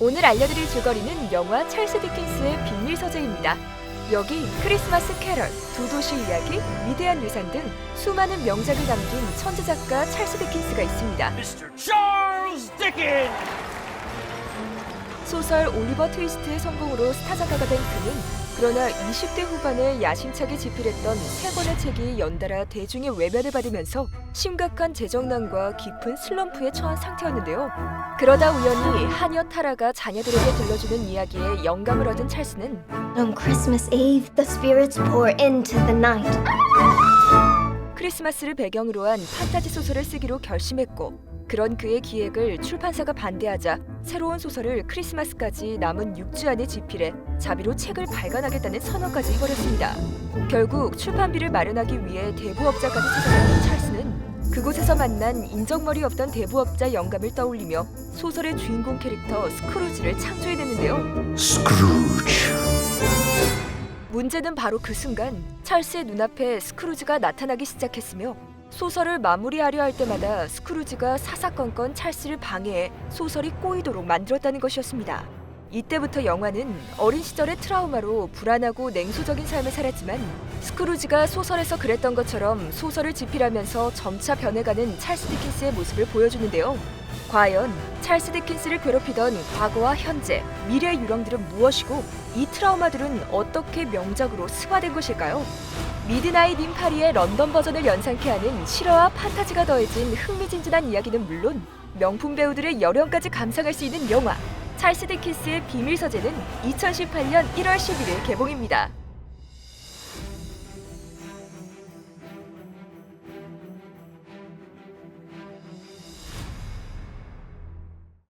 오늘 알려드릴 줄거리는 영화 찰스 디킨스의 비밀 서재입니다. 여기 크리스마스 캐럴, 두 도시 이야기, 위대한 유산 등 수많은 명작을 남긴 천재 작가 찰스 디킨스가 있습니다. 소설 올리버 트위스트의 성공으로 스타 작가가 된 그는 그러나 20대 후반에 야심차게 집필했던 세 권의 책이 연달아 대중의 외면을 받으면서 심각한 재정난과 깊은 슬럼프에 처한 상태였는데요. 그러다 우연히 하녀 타라가 자녀들에게 들려주는 이야기에 영감을 얻은 찰스는 On Christmas Eve, the spirits pour into the night. 크리스마스를 배경으로 한 판타지 소설을 쓰기로 결심했고 그런 그의 기획을 출판사가 반대하자 새로운 소설을 크리스마스까지 남은 6주 안에 집필해 자비로 책을 발간하겠다는 선언까지 해버렸습니다. 결국 출판비를 마련하기 위해 대부업자까지 찾아가는 찰스는 그곳에서 만난 인정머리 없던 대부업자 영감을 떠올리며 소설의 주인공 캐릭터 스크루지를 창조해냈는데요. 스크루지 문제는 바로 그 순간 찰스의 눈앞에 스크루지가 나타나기 시작했으며 소설을 마무리하려 할 때마다 스크루지가 사사건건 찰스를 방해해 소설이 꼬이도록 만들었다는 것이었습니다. 이때부터 영화는 어린 시절의 트라우마로 불안하고 냉소적인 삶을 살았지만 스크루지가 소설에서 그랬던 것처럼 소설을 집필하면서 점차 변해가는 찰스 디킨스의 모습을 보여주는데요. 과연 찰스 디킨스를 괴롭히던 과거와 현재, 미래의 유령들은 무엇이고 이 트라우마들은 어떻게 명작으로 승화된 것일까요? 미드나잇 인 파리의 런던 버전을 연상케 하는 실화와 판타지가 더해진 흥미진진한 이야기는 물론 명품 배우들의 열연까지 감상할 수 있는 영화 찰스 디킨스의 비밀 서재는 2018년 1월 11일 개봉입니다.